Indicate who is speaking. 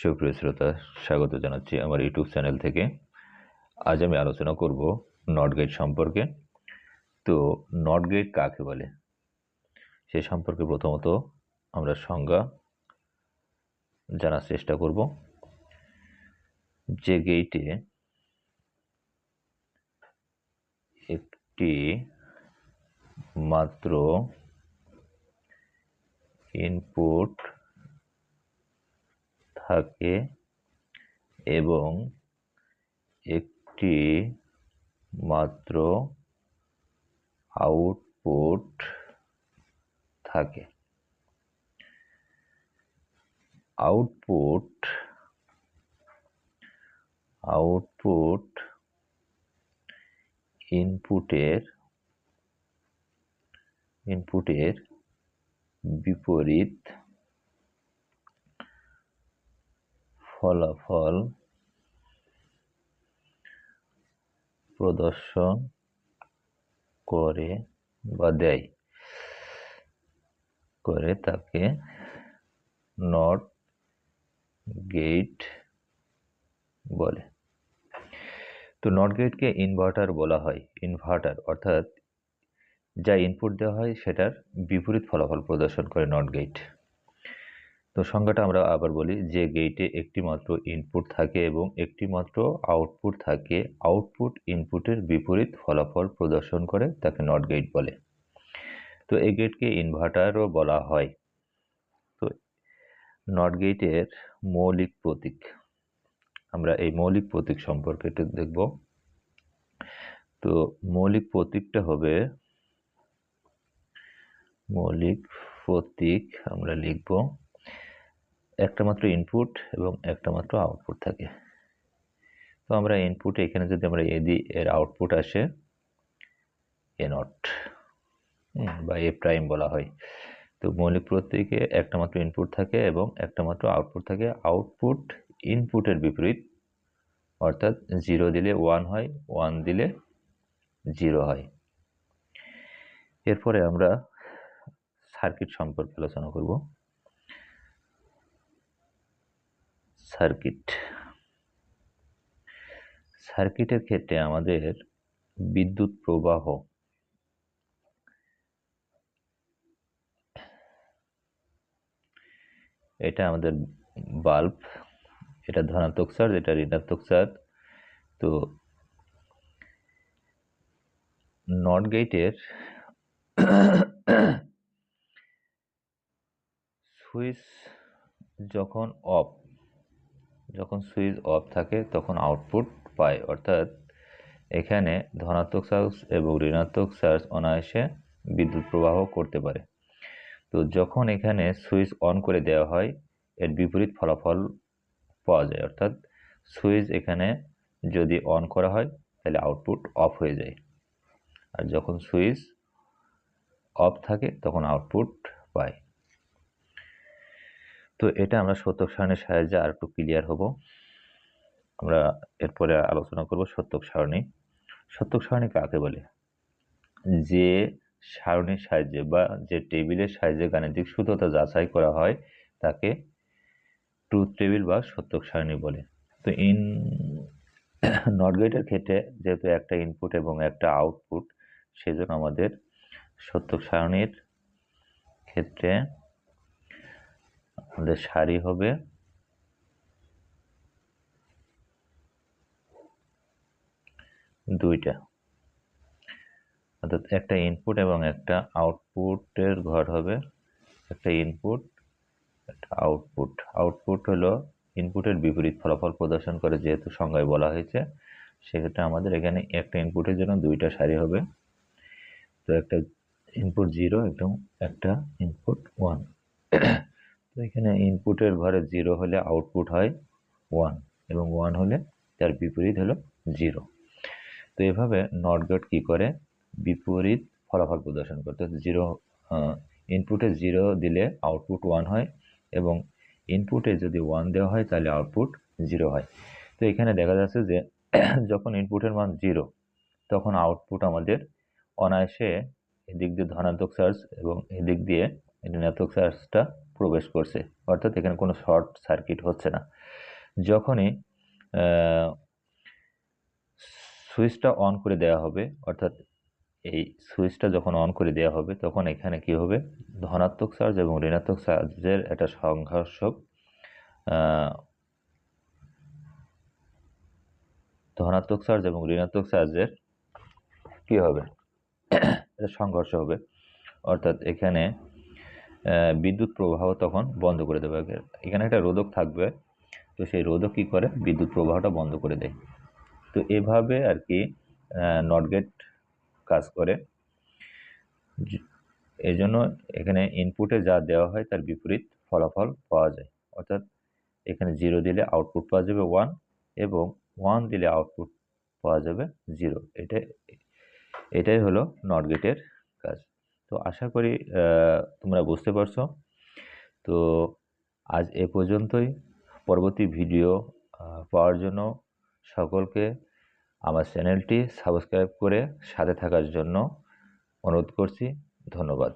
Speaker 1: সুপ্রিয় শ্রোতা, স্বাগত জানাচ্ছি আমার ইউটিউব চ্যানেল থেকে। আজ আমি আলোচনা করব নট গেট সম্পর্কে। তো নট গেট কাকে বলে? সে সম্পর্কে প্রথমত আমরা সংজ্ঞা জানার চেষ্টা করব। যে গেইটে একটি মাত্র ইনপুট থাকে এবং একটি মাত্র আউটপুট থাকে। আউটপুট আউটপুট ইনপুটের ইনপুটের বিপরীত ফলাফল প্রদর্শন করে বা দেয় করে তাকে নট গেট বলে। তো নট গেটকে ইনভার্টার বলা হয়, ইনভার্টার অর্থাৎ যা ইনপুট দেওয়া হয় সেটার বিপরীত ফলাফল প্রদর্শন করে নট গেট। তো সংজ্ঞাটা আমরা আবার বলি যে গেটে একটি মাত্র ইনপুট থাকে এবং একটি মাত্র আউটপুট থাকে। আউটপুট ইনপুটের বিপরীত ফলাফল প্রদর্শন করে, তাকে নট গেট বলে। তো এই গেটকে ইনভার্টারও বলা হয়। তো নট গেটের মৌলিক প্রতীক, আমরা এই মৌলিক প্রতীক সম্পর্কে একটু দেখব। তো মৌলিক প্রতীকটা হবে, মৌলিক প্রতীক আমরা লিখব একটা মাত্র ইনপুট এবং একটা মাত্র আউটপুট থাকে। তো আমরা ইনপুট এখানে যদি আমরা এ দিই, এর আউটপুট আসে এ নট বা এ প্রাইম বলা হয়। তো মৌলিক প্রতীকে একটা মাত্র ইনপুট থাকে এবং একটা মাত্র আউটপুট থাকে। আউটপুট ইনপুটের বিপরীত, অর্থাৎ জিরো দিলে ওয়ান হয় ওয়ান দিলে জিরো হয়। এরপরে আমরা সার্কিট সম্পর্কে আলোচনা করব। সার্কিট। সার্কিটের ক্ষেত্রে আমাদের বিদ্যুৎ প্রবাহ এটা আমাদের বাল্ব, এটা ধনাত্মক চার্জ, এটা ঋণাত্মক চার্জ। তো নট গেটের সুইচ যখন অফ যখন সুইচ অফ থাকে তখন আউটপুট পায় অর্থাৎ এখানে ধনাত্মক চার্জ এবং ঋণাত্মক চার্জ অনায়াসে বিদ্যুৎ প্রবাহ করতে পারে। তো যখন এখানে সুইচ অন করে দেওয়া হয়, এর বিপরীত ফলাফল পাওয়া যায়। অর্থাৎ সুইচ এখানে যদি অন করা হয়, তাহলে আউটপুট অফ হয়ে যায়। আর যখন সুইচ অফ থাকে, তখন আউটপুট পায়। তো এটা আমরা সত্যক সারণীর সাহায্যে আর একটু ক্লিয়ার হব। আমরা এরপরে আলোচনা করব সত্যক সারণী। সত্যক সারণী কাকে বলে? যে সারণীর সাহায্যে বা যে টেবিলের সাহায্যে গাণিতিক সূত্রতা যাচাই করা হয়, তাকে ট্রুথ টেবিল বা সত্যক সারণী বলে। তো ইন নট গেটের ক্ষেত্রে যেহেতু একটা ইনপুট এবং একটা আউটপুট সেজন্য আমাদের সত্যক সারণীর ক্ষেত্রে আমাদের সারি হবে। দুইটা। অর্থাৎ একটা ইনপুট এবং একটা আউটপুটের ঘর হবে। একটা ইনপুট একটা আউটপুট আউটপুট হলো ইনপুটের বিপরীত ফলাফল প্রদর্শন করে যেহেতু সংজ্ঞায় বলা হয়েছে, সেক্ষেত্রে আমাদের এখানে একটা ইনপুটের জন্য দুইটা সারি হবে। তো একটা ইনপুট জিরো এবং একটা ইনপুট ওয়ান তো এখানে ইনপুটের ঘরে জিরো হলে আউটপুট হয় ওয়ান এবং ওয়ান হলে তার বিপরীত হলো জিরো তো এভাবে নট গেট কী করে? বিপরীত ফলাফল প্রদর্শন করতে জিরো ইনপুটে জিরো দিলে আউটপুট ওয়ান হয় এবং ইনপুটে যদি ওয়ান দেওয়া হয় তাহলে আউটপুট জিরো হয়। তো এখানে দেখা যাচ্ছে যে যখন ইনপুটের মান জিরো তখন আউটপুট আমাদের অনায়াসে এদিক দিয়ে ধনাত্মক চার্জ এবং এদিক দিয়ে ঋণাত্মক চার্জটা প্রবেশ করছে, অর্থাৎ এখানে কোনো শর্ট সার্কিট হচ্ছে না। যখনই সুইচটা অন করে দেওয়া হবে, অর্থাৎ এই সুইচটা যখন অন করে দেওয়া হবে, তখন এখানে কি হবে? ধনাত্মক চার্জ এবং ঋণাত্মক চার্জের একটা সংঘর্ষ ধনাত্মক চার্জ এবং ঋণাত্মক চার্জের কি হবে? এটা সংঘর্ষ হবে। অর্থাৎ এখানে বিদ্যুৎ প্রবাহ তখন বন্ধ করে দেবে। এখানে একটা রোধক থাকবে, তো সেই রোধক কী করে? বিদ্যুৎ প্রবাহটা বন্ধ করে দেয়। তো এভাবে আর কি নটগেট কাজ করে। এই জন্য এখানে ইনপুটে যা দেওয়া হয় তার বিপরীত ফলাফল পাওয়া যায়। অর্থাৎ এখানে জিরো দিলে আউটপুট পাওয়া যাবে ওয়ান এবং ওয়ান দিলে আউটপুট পাওয়া যাবে জিরো এটা এটাই হলো নটগেটের কাজ। তো আশা করি তোমরা বুঝতে পারছ। তো আজ এ পর্যন্তই। পরবর্তী ভিডিও পাওয়ার জন্য সকলকে আমার চ্যানেলটি সাবস্ক্রাইব করে সাথে থাকার জন্য অনুরোধ করছি। ধন্যবাদ।